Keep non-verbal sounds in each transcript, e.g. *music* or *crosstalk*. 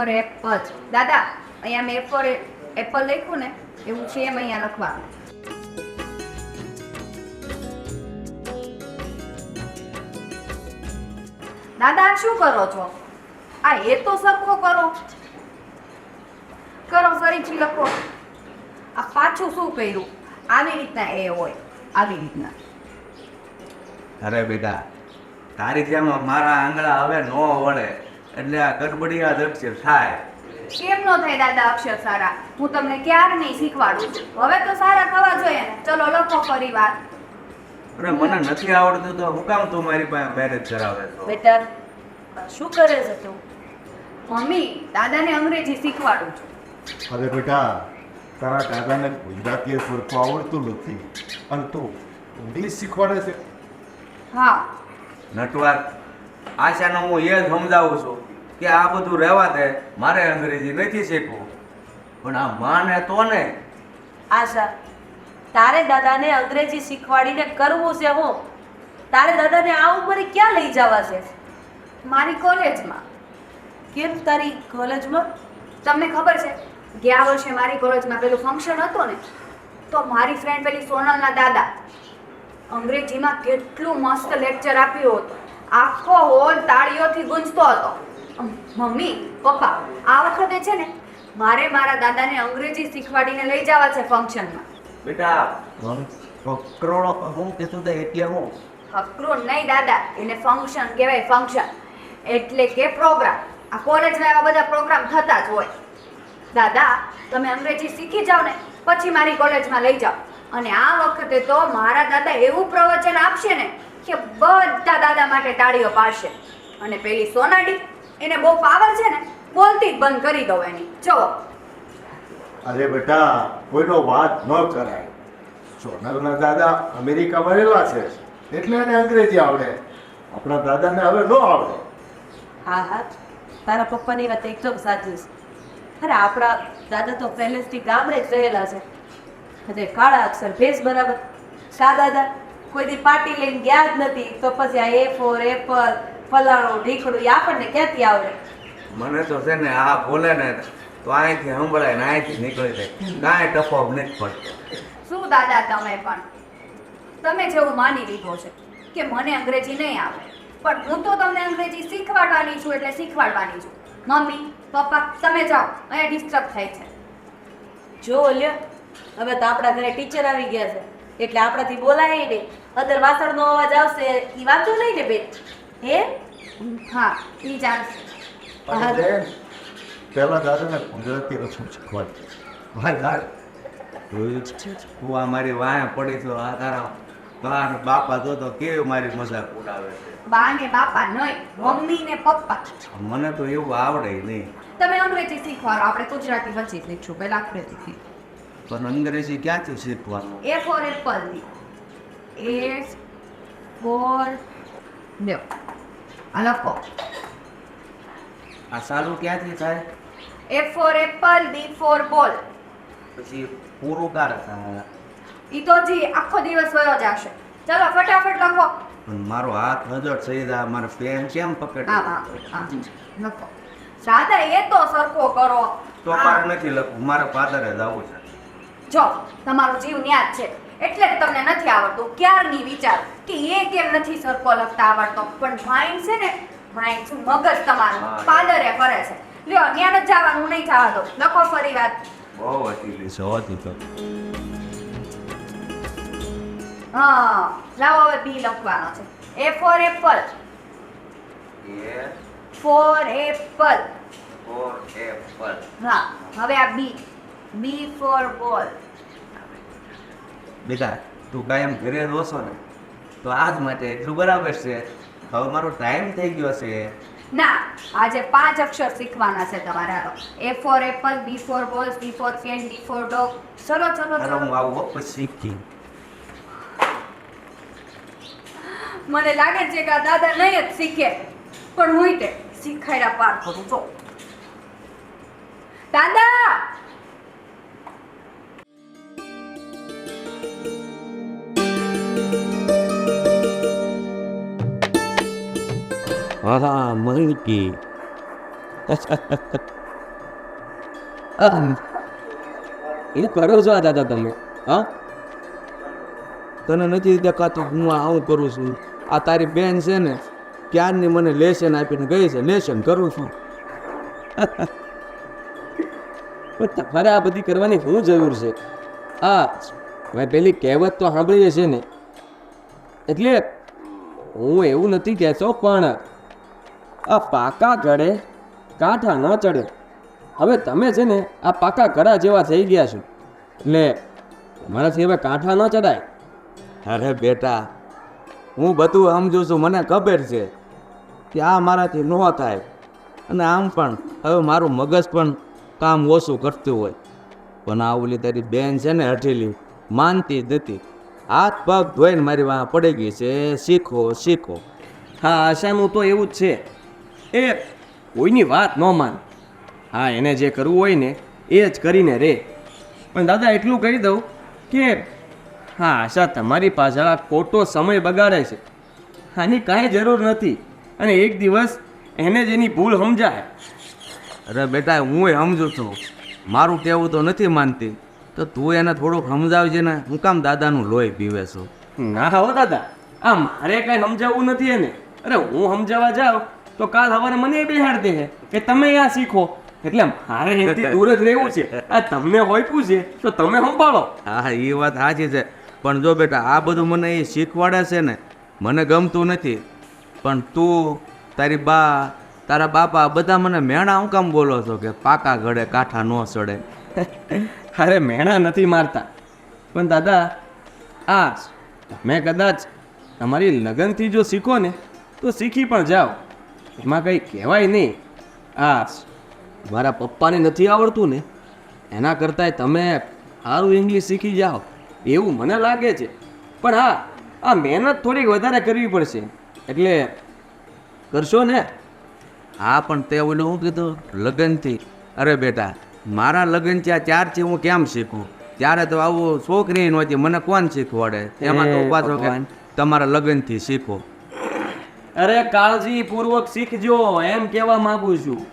Four Apple દાદા, અહીંયા મેં ફોર એપલ લખ્યું ને, એવું સેમ અહીંયા લખવાનું. દાદા શું કરો છો? આ એ તો સરખો કરો. કરો, ફરીથી લખો. આ પાછું શું કર્યું? આવી રીતના એ હોય, આવી રીતના. અરે બેટા, તારી જેમ મારા આંગળા હવે નો વળે. એટલે આ ગડબડિયા દર્શન થાય. કેમ નો થાય દાદા અક્ષર સારા? હું તમને ક્યારે નહીં શીખવાડું છું? હવે તો સારા થવા જોઈએ ને. ચલો લખો ફરી વાર અરે મને નથી આવડતું તો હું કામ તું મારી પાસે મેરેજ કરાવે છો બેટા શું કરે છે તું? મમ્મી દાદાને અંગ્રેજી શીખવાડું છું. અરે બેટા તારા દાદાને ગુજરાતી સરખું આવડતું નથી. અને તું ઇંગ્લિશ શીખવાડે છે? હા. નટવાર આશાનો હું એ સમજાવું છું. કે આ બધું રહેવા દે મારે અંગ્રેજી નથી શીખવું. પણ આ માને તો ને આશા તારે દાદાને અંગ્રેજી શીખવાડીને કરવું છે હું. તારે દાદાને આ ઉંમરે ક્યાં લઈ જવા છે? મારી કોલેજમાં. કેમ તારી કોલેજમાં? તમને ખબર છે ગયા વર્ષે મારી કોલેજમાં પેલું ફંક્શન હતું ને તો મારી ફ્રેન્ડ પેલી સોનલના દાદા અંગ્રેજીમાં કેટલું મસ્ત લેક્ચર આપ્યું હતું. આખો હોલ તાળીઓથી ગુંજતો હતો. મમ્મી પપ્પા આ વખતે છે ને મારે મારા દાદાને અંગ્રેજી શીખવાડીને લઈ જવા છે ફંક્શનમાં. બેટા કરોડો હું કીધું તો એટલે હું. ફકરો નહીં દાદા એને ફંક્શન કહેવાય ફંક્શન. એટલે કે પ્રોગ્રામ. આ કોલેજમાં એવા બધા પ્રોગ્રામ થતા જ હોય. દાદા તમે અંગ્રેજી શીખી જાઓ ને પછી મારી કોલેજમાં લઈ જાઓ. અને આ વખતે તો મારા દાદા એવું પ્રવચન આપશે ને કે બધા દાદા માટે તાળીઓ પાડશે. અને પેલી સોનાડી એને બહુ પાવર છે ને બોલતી જ બંધ કરી દો એની. ચલો અરે બેટા કોઈનો વાત ન કરાય. સોનલના દાદા અમેરિકામાં રહેલા છે. એટલે એને અંગ્રેજી આવડે. આપણા દાદાને હવે ન આવડે. હા હા. તારા પપ્પાની વાત એકદમ સાચી છે. અરે આપણા દાદા તો પહેલેથી ગામડે જ રહેલા છે. અને કાળા અક્ષર ભેસ બરાબર. શા દાદા? કોઈ દી પાર્ટી લઈને ગયા જ નથી. તો પછી આ એ ફોર એપલ ફલાણું ઢીકડું એ આપણને ક્યાંથી આવડે. મને તો છે ને આ બોલે ને તો અહીંથી સંભળાય ને અહીંથી નીકળી જાય. કાંઈ ટફો નથી પડતો. શું દાદા તમે પણ? તમે જેવું માની લીધો છે કે મને અંગ્રેજી નહીં આવે. પણ હું તો તમને અંગ્રેજી શીખવાડવાની છું એટલે શીખવાડવાની છું. મમ્મી પપ્પા તમે જાઓ. અહીંયા ડિસ્ટર્બ થાય છે. જો લ્યો હવે તો આપણા ઘરે ટીચર આવી ગયા છે. એટલે આપણાથી બોલાય નહીં. અદર વાસણનો અવાજ આવશે એ વાંચો નહીં ને બેન? હે હા ઈ ચાલશે પહેલા દાદાને ગુજરાતી રસમ આ મારી વાયા પડી તો આ તારા તારા બાપા તો તો કેવી મારી મજાક ઉડાવે બા ને બાપા નહીં મમ્મી ને પપ્પા. મને તો એવું આવડે નહીં. તમે અંગ્રેજી શીખવાડો આપણે ગુજરાતી પછી શીખશું પહેલા અંગ્રેજી પણ અંગ્રેજી ક્યાંથી શીખવાનું A for apple A for લ્યો. આ લખો. આ સારું ક્યાંથી થાય? A for apple B for ball પછી પૂરું કાર ઈ તો જી આખો દિવસ વયો જશે. ચલો ફટાફટ લખો. પણ મારો હાથ હજળ થઈ જાય મારે પેન કેમ પકડ? હા હા લખો. સાદા એ તો સરખો કરો. તો પાર નથી લખવું મારે પાદરે જવું છે. જો તમારો જીવ ન્યાજ છે. એટલે જ તમને નથી આવડતું. ક્યારની વિચાર? કે એ કેમ નથી સરખો લખતા આવડતો? પણ માઇન્ડ છે ને માઇન્ડ મગજ તમારું. પાદરે ફરે છે. લ્યો ત્યાં જ જવાનું નહીં જવા દો. લખો ફરી વાત. બહુ હતી છે હોતી તો. હા લાવો હવે બી લખવાનો છે. A for apple A for apple for apple હા હવે આ બી બી ફોર બોલ બેટા તું કાયમ ઘરે રોશો ને તો આજ માટે એટલું બરાબર છે. હવે મારો ટાઈમ થઈ ગયો છે. ના આજે પાંચ અક્ષર શીખવાના છે તમારા A for apple B for ball B for can D for dog ચલો ચલો ચલો. હું આવું પછી શીખી મને લાગે છે કે દાદા નહીં જ શીખે પણ હું તે શીખાયડા પાર કરું છો. દાદા! મોહિતી એ કરો છો આ દાદા તમે હા તને નથી દેખાતું હું આ આવું કરું છું આ તારી બેન છે ને ક્યારની મને લેશન આપીને ગઈ છે લેશન કરું છું તમારે આ બધી કરવાની શું જરૂર છે હા મેં પેલી કહેવત તો સાંભળી છે ને એટલે હું એવું નથી કહેતો પણ આ પાકા ગળે કાંઠા ન ચડે. હવે તમે છે ને આ પાકા ગળા જેવા થઈ ગયા છો. એટલે મારાથી હવે કાંઠા ન ચડાય. અરે બેટા હું બધું સમજુ છું મને ખબર છે. કે આ મારાથી ન થાય. અને આમ પણ હવે મારું મગજ પણ કામ ઓછું કરતું હોય. પણ આ ઓલી તારી બેન છે ને હઠેલી માનતી જ નથી. હાથ પગ ધોઈને મારી વાં પડી ગઈ છે. શીખો શીખો. હા આશાનું તો એવું જ છે. એ કોઈની વાત ન માન. હા એને જે કરવું હોય ને એ જ કરીને રે. પણ દાદા એટલું કહી દઉં કે હા આશા તમારી પાછળ આ ખોટો સમય બગાડે છે. આની કાંઈ જરૂર નથી. અને એક દિવસ એને જ એની ભૂલ સમજાય. અરે બેટા હું સમજું છું. મારું કહેવું તો નથી માનતી. તો તું એને થોડુંક સમજાવજે ને હું કામ દાદાનું લોહી પીવે છું. ના હો દાદા આ મારે કાંઈ સમજાવવું નથી એને. અરે હું સમજાવવા જાઉં? તો કાલ સવારે મને બેહાડ હે કે તમે આ શીખો. એટલે મારે એથી દૂર જ રહેવું છે. આ તમને હોઈપું છે તો તમે સંભાળો. હા એ વાત સાચી છે. પણ જો બેટા આ બધું મને એ શીખવાડે છે ને મને ગમતું નથી. પણ તું તારી બા તારા બાપા બધા મને મેણા હું કામ બોલો છો કે પાકા ઘડે કાંઠા ન સડે *laughs* અરે મેણા નથી મારતા. પણ દાદા આ મેં કદાચ તમારી લગનથી જો શીખો ને તો શીખી પણ જાઓ. એમાં કંઈ કહેવાય નહીં. આ મારા પપ્પાને નથી આવડતું ને. એના કરતાંય તમે સારું ઇંગ્લિશ શીખી જાઓ. એવું મને લાગે છે. પણ હા આ મહેનત થોડીક વધારે કરવી પડશે. એટલે કરશો ને? હા પણ તે ઓલું શું કીધું લગ્નથી. અરે બેટા મારા લગ્ન ત્યાં ચારથી હું કેમ શીખું? ત્યારે તો આવું છોકરી નહોતી મને કોણ શીખવાડે? એમાં તો પાછો તમારા લગ્નથી શીખો? અરે કાળજીપૂર્વક શીખજો એમ કહેવા માંગુ છું.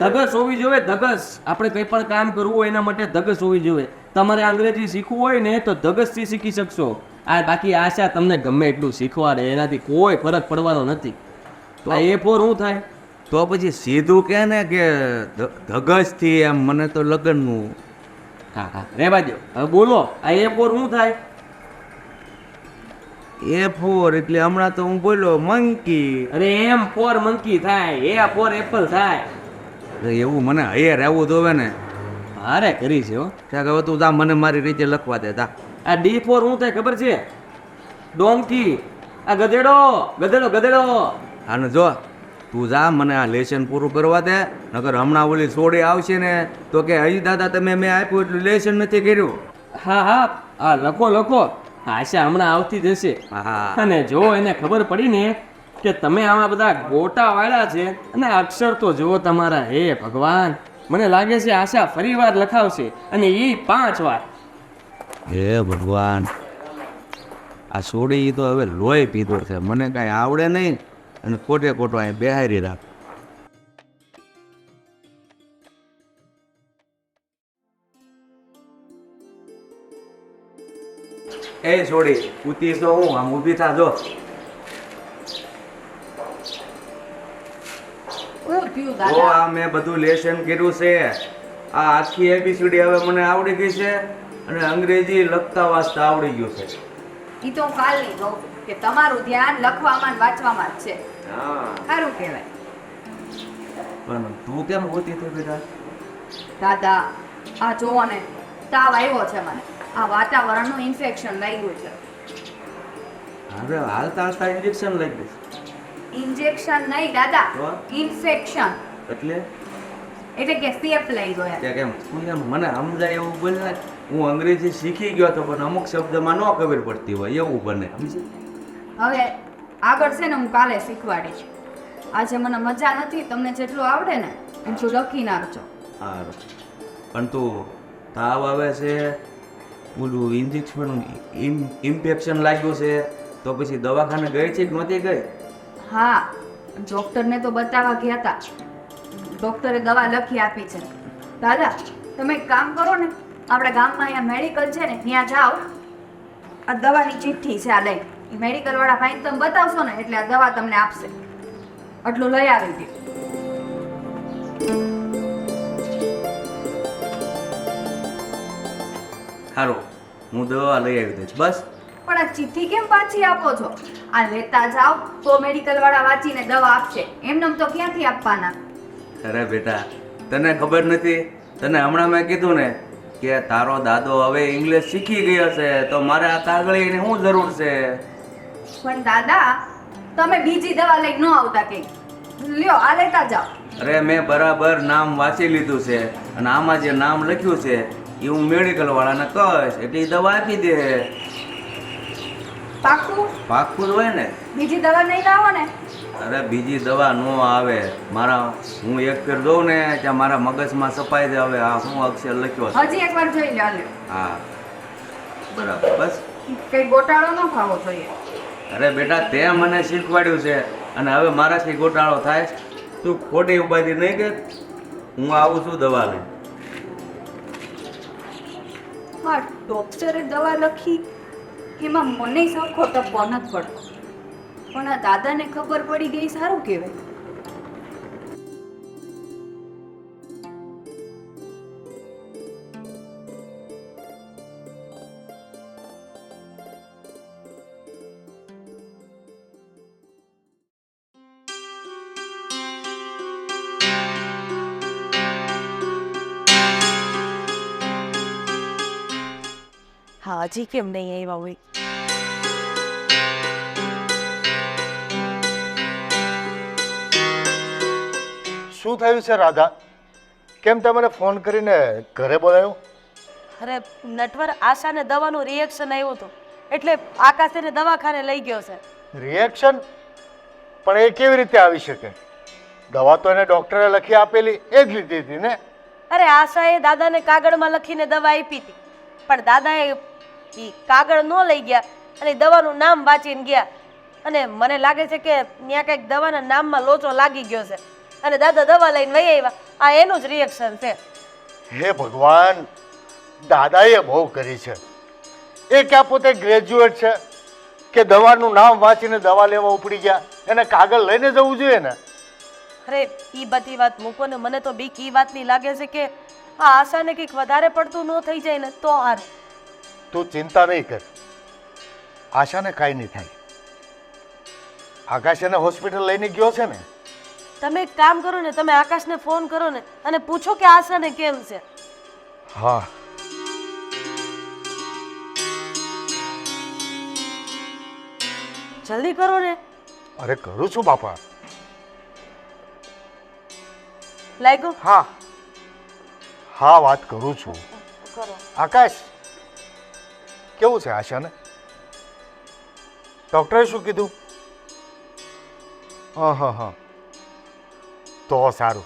ધગસ હોવી જોઈએ ધગસ. આપણે કંઈ પણ કામ કરવું હોય એના માટે ધગસ હોવી જોઈએ. તમારે અંગ્રેજી શીખવું હોય ને તો ધગસથી શીખી શકશો. આ બાકી આશા તમને ગમે એટલું શીખવાડે એનાથી કોઈ ફરક પડવાનો નથી. તો આ એ ફોર શું થાય? તો પછી સીધું કે ને કે ધગસથી એમ મને તો લગ્નનું. હા હા. રહેવા દો હવે બોલો આ એ ફોર શું થાય? એ ફોર એટલે હમણાં તો હું બોલ્યો મંકી અરે એમ ફોર મંકી થાય એ ફોર એપલ થાય. એવું મને હૈયે રહેવું જોવે ને. હારે કરી છે હો. ત્યાં હવે તું તા મને મારી રીતે લખવા દે તા આ ડી ફોર શું થાય ખબર છે? ડોંકી આ ગધેડો ગધેડો ગધેડો. અને જો તું જા મને આ લેસન પૂરું કરવા દે. નકર હમણાં ઓલી સોડી આવશે ને તો કે હજી દાદા તમે મેં આપ્યું એટલું લેસન નથી કર્યું. હા હા આ લખો લખો. આશા હમણાં આવતી જશે હા અને જો એને ખબર પડી ને કે તમે આમાં બધા ગોટા વાળા છે અને અક્ષર તો જુઓ તમારા હે ભગવાન મને લાગે છે આશા ફરી વાર લખાવશે અને એ પાંચ વાર. હે ભગવાન આ સોડી તો હવે લોહી પીધો છે મને કાંઈ આવડે નહીં અને ખોટે કોટો અહીં બેહારી રાખ. એ છોડી ઉતી તો હું આમ ઊભી થા જો. આ મેં બધું લેસન કર્યું છે. આ આખી એબીસીડી હવે મને આવડી ગઈ છે અને અંગ્રેજી લખતા વાંચતા આવડી ગયું છે. ઈ તો કાલ કાલની કહું કે તમારું ધ્યાન લખવામાં વાંચવામાં જ છે. હા. સારું કહેવાય. પણ તું કેમ હોતી હતી બેટા? દાદા આ જોવો ને તાવ આવ્યો છે મને. આ વાતાવરણનું ઇન્ફેક્શન લાગ્યું છે. હવે હાલતા હાલતા ઇન્જેક્શન લાગ્યું ઇન્જેક્શન નહીં દાદા. ઇન્ફેક્શન એટલે? એટલે કે સેપ લઈ ગયા કે કેમ? હું એમ મને સમજાય એવું બોલે હું અંગ્રેજી શીખી ગયો તો પણ અમુક શબ્દમાં ન ખબર પડતી હોય એવું બને હવે આગળ છે ને હું કાલે શીખવાડીશ. આજે મને મજા નથી તમને જેટલું આવડે ને એટલું લખી નાખજો. સારું. પણ તું તાવ આવે છે ઓલું ઇન્જેક્શન ઇન્ફેક્શન લાગ્યું છે, તો પછી દવાખાને ગઈ છે કે નહોતી ગઈ? હા, ડૉક્ટરને તો બતાવવા ગયા હતા ડૉક્ટરે દવા લખી આપી છે. દાદા, તમે એક કામ કરો ને, આપણા ગામમાં અહીંયા મેડિકલ છે ને, ત્યાં જાઓ. આ દવાની ચિઠ્ઠી છે આ લઈ. એ મેડિકલ વાળા તમે બતાવશો ને, એટલે આ દવા તમને આપશે. આટલું લઈ આવી દે. સારું હું દવા લઈ આવી દઈશ બસ. પણ આ ચિઠ્ઠી કેમ પાછી આપો છો? આ લેતા જાઓ તો મેડિકલ વાળા વાંચીને દવા આપશે. એમનેમ તો ક્યાંથી આપવાના? અરે બેટા તને ખબર નથી? તને હમણાં મેં કીધું ને કે તારો દાદો હવે ઇંગ્લિશ શીખી ગયો છે તો મારે આ કાગળીને શું જરૂર છે? પણ દાદા તમે બીજી દવા લઈ ન આવતા કે લ્યો આ લેતા જાઓ. અરે મેં બરાબર નામ વાંચી લીધું છે અને આમાં જે નામ લખ્યું છે એ હું મેડિકલ વાળાને કહીશ. એટલે એ દવા આપી દે. પાકું પાકું જ હોય ને. બીજી દવા નહીં લાવો ને? અરે બીજી દવા ન આવે. મારા હું એક ફેર દઉં ને ત્યાં મારા મગજમાં સપાઈ દે હવે આ હું અક્ષર લખ્યો છે. હજી એકવાર જોઈ લે હા. બરાબર બસ. કઈ ગોટાળો ન ખાવો જોઈએ. અરે બેટા તે મને શીખવાડ્યું છે. અને હવે મારાથી ગોટાળો થાય. તું ખોટી ઉપાધિ નહીં કે હું આવું છું દવા લઈ હા ડોક્ટરે દવા લખી. એમાં મને સરખો ટપ્પો નથી પડતો. પણ આ દાદાને ખબર પડી ગઈ, સારું કહેવાય. હજી કેમ નહીં આવ્યા હોય? શું થયું છે રાધા? કેમ તે ફોન કરીને ઘરે બોલાવ્યો અરે નટવર આશાને દવાનું રિએક્શન આવ્યું હતું એટલે આકાશ એને દવાખાને લઈ ગયો છે. રિએક્શન પણ એ કેવી રીતે આવી શકે? દવા તો એને ડૉક્ટરે લખી આપેલી એ જ લીધી હતી ને? અરે આશાએ દાદાને કાગળમાં લખીને દવા આપી હતી. પણ દાદાએ ઈ કાગળ ન લઈ ગયા અને દવાનું નામ વાંચીને ગયા. અને મને લાગે છે કે ત્યાં કંઈક દવાના નામમાં લોચો લાગી ગયો છે. અને દાદા દવા લઈને વહી આવ્યા. આ એનું જ રિએક્શન છે. હે ભગવાન દાદાએ બહુ કરી છે. એ ક્યાં પોતે ગ્રેજ્યુએટ છે? કે દવાનું નામ વાંચીને દવા લેવા ઉપડી ગયા? એને કાગળ લઈને જવું જોઈએ ને? અરે એ બધી વાત મૂકો ને. મને તો બીક એ વાતની લાગે છે કે આ આશાને કંઈક વધારે પડતું ન થઈ જાય ને તો હાર. તું ચિંતા નહીં કર. આશાને કાંઈ નહીં થાય. આકાશ એને હોસ્પિટલ લઈને ગયો છે ને? તમે એક કામ કરો ને તમે આકાશને ફોન કરો ને અને પૂછો કે આશાને કેમ છે. હા. જલ્દી કરો ને. અરે કરું છું બાપા. લાગ્યું? હા. હા વાત કરું છું. આકાશ! કેવું છે આશાને? ડૉક્ટરે શું કીધું? હા હા હા. તો સારું.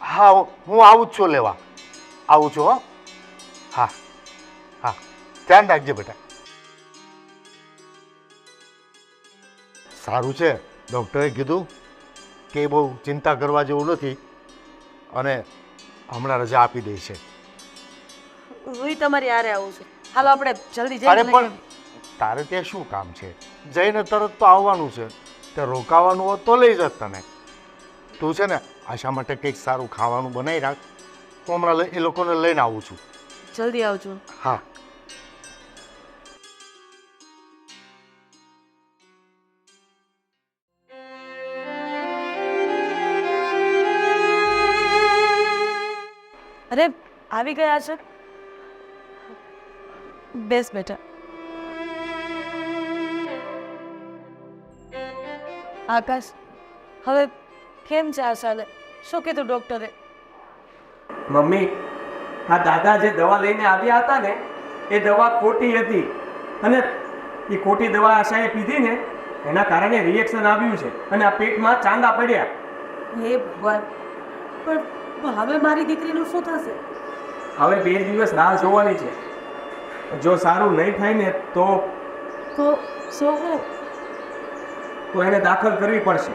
હા હું આવું જ છું લેવા. આવું છું હો. હા હા. ધ્યાન રાખજે બેટા. સારું છે. ડૉક્ટરે કીધું કે બહુ ચિંતા કરવા જેવું નથી અને હમણાં રજા આપી દે છે. હું તમારી હારે આવું છું. હાલો આપણે જલ્દી અરે પણ તારે ત્યાં શું કામ છે? જઈને તરત તો આવવાનું છે. તે રોકાવાનું હોત તો લઈ જત તને. તું છે ને આશા માટે કંઈક સારું ખાવાનું બનાવી રાખ. તો હમણાં એ લોકોને લઈને આવું છું. જલ્દી આવજો. હા. અરે આવી ગયા છે? બેસ બેટા. આકાશ હવે કેમ છે આશાને શું કીધું ડોક્ટરે? મમ્મી આ દાદા જે દવા લઈને આવ્યા હતા ને એ દવા ખોટી હતી. અને એ ખોટી દવા આશાએ પીધી ને એના કારણે રિએક્શન આવ્યું છે. અને આ પેટમાં ચાંદા પડ્યા. હે ભગવાન પણ હવે મારી દીકરીનું શું થશે? હવે બે દિવસ રાહ જોવાની છે. જો સારું નહીં થાય ને તો તો શું તો એને દાખલ કરવી પડશે.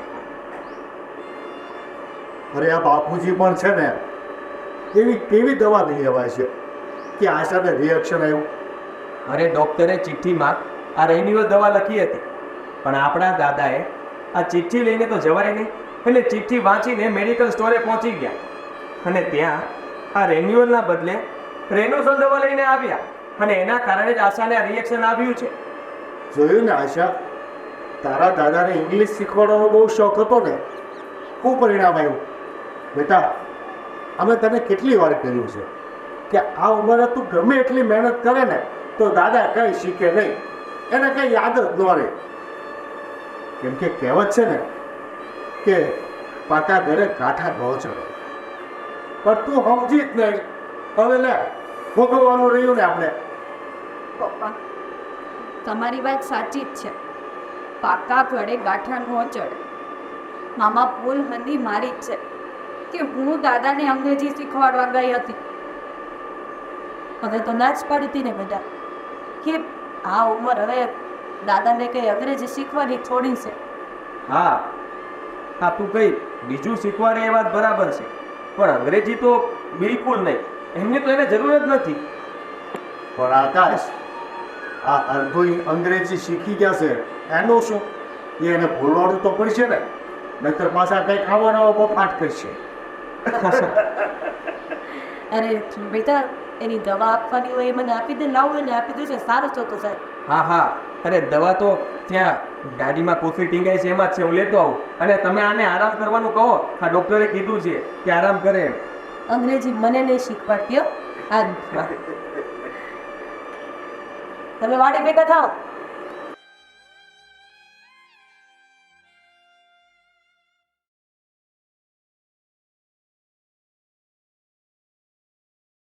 અરે આ બાપુજી પણ છે ને એવી કેવી દવા લઈ લેવાય છે કે આશાને રિએક્શન આવ્યું? અરે ડૉક્ટરે ચિઠ્ઠીમાં આ રેન્યુઅલ દવા લખી હતી. પણ આપણા દાદાએ આ ચિઠ્ઠી લઈને તો જવાય નહીં એટલે ચિઠ્ઠી વાંચીને મેડિકલ સ્ટોરે પહોંચી ગયા. અને ત્યાં આ રેન્યુઅલના બદલે રેનોસોલ દવા લઈને આવ્યા. અને એના કારણે જ આશાને આ રિએક્શન આવ્યું છે. જોયું ને આશા? તારા દાદાને ઇંગ્લિશ શીખવાડવાનો બહુ શોખ હતો ને શું પરિણામ આવ્યું. બેટા, અમે તને કેટલી વાર કહ્યું છે કે આ ઉંમરે તું ગમે એટલી મહેનત કરે ને, તો દાદા કંઈ શીખે નહીં. એને કંઈ યાદ જ ન રહે. કેમ કે કહેવત છે ને કે પાકા ઘરે કાંઠા ન ચડે. પણ તું સમજી જ નહીં. હવે લે, ભોગવવાનું રહ્યું ને આપણે. પપ્પા. તમારી વાત સાચી જ છે. પાકા ઘડે ગાંઠા નો ચડે. મામા ભૂલ હંદી મારી જ છે કે હું દાદાને અંગ્રેજી શીખવાડવા ગઈ હતી. હવે તો ના જ પાડી હતી ને બધા કે આ ઉંમર હવે દાદાને કઈ અંગ્રેજી શીખવાની થોડી છે. હા હા તું કઈ બીજું શીખવાડે એ વાત બરાબર છે. પણ અંગ્રેજી તો બિલકુલ નહીં. એમની તો એને જરૂર જ નથી. પણ આકાશ આ અડધો અંગ્રેજી શીખી ગયા છે. એનો શું? એ એને ભૂલવાડું તો પડશે ને. નહીતર પાછા કંઈ ખાવાનો બફાટ કરશે. અરે બેટા એની દવા આપવાની હોય એ મને આપી દે લાવું એને આપી દેશે સારું તો તો સાહેબ. હા હા. અરે દવા તો ત્યાં ગાડીમાં કોફી ટીંગાઈ છે એમાં જ છે. હું લેતો આવું. અને તમે આને આરામ કરવાનું કહો. આ ડૉક્ટરે કીધું છે કે આરામ કરે એમ. અંગ્રેજી મને નહીં શીખવાડતી હો. આ તમે વાડી ભેગા થાવ?